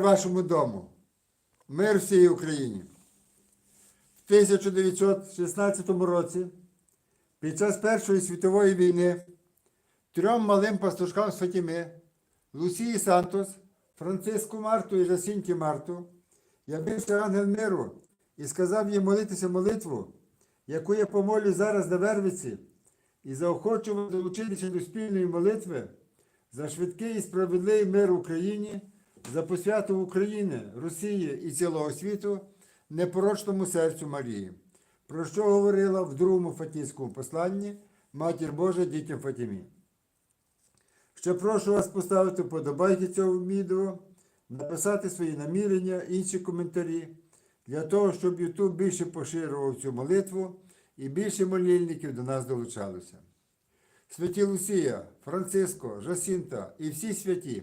вашому дому. Мир всій Україні. В 1916 році, під час Першої світової війни, трьом малим пастушкам Фатіми, Лусії Сантос, Франциску Марту і Жасінті Марту, явився ангел миру і сказав їм молитися молитву, яку я помолю зараз на Вервиці, і заохочував долучитися до спільної молитви за швидкий і справедливий мир в Україні, за посвяту України, Росії і цілого світу непорочному серцю Марії, про що говорила в другому Фатійському посланні Матір Божа дітям Фатімі. Ще прошу вас поставити вподобайки цього відео, написати свої намірення, інші коментарі, для того, щоб YouTube більше поширював цю молитву і більше молільників до нас долучалося. Святі Лусія, Франциско, Жасінта і всі святі,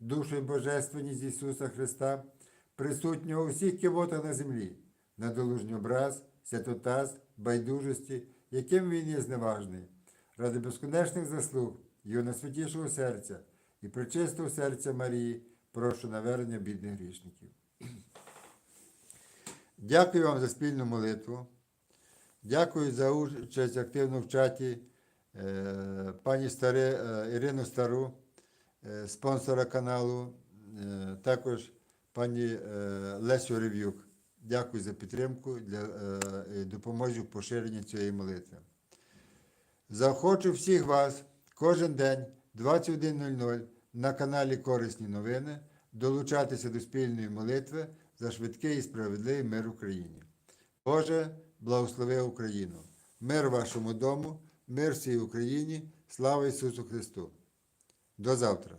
душу і божественність Ісуса Христа, присутнього у всіх кивотах на землі, на долужній образ, святотаз, байдужості, яким він є зневажний, ради безконечних заслуг Його найсвятішого серця і причистого серця Марії, прошу навернення бідних грішників. Дякую вам за спільну молитву. Дякую за участь активно в чаті е, пані Старе, е, Ірину Стару, спонсора каналу, е, також пані е, Лесю Рев'юк. Дякую за підтримку е, і допоможу в поширенні цієї молитви. Заохочу всіх вас кожен день 21.00 на каналі Корисні новини долучатися до спільної молитви за швидкий і справедливий мир Україні. Боже, благослови Україну! Мир вашому дому, мир всій Україні, слава Ісусу Христу! До завтра!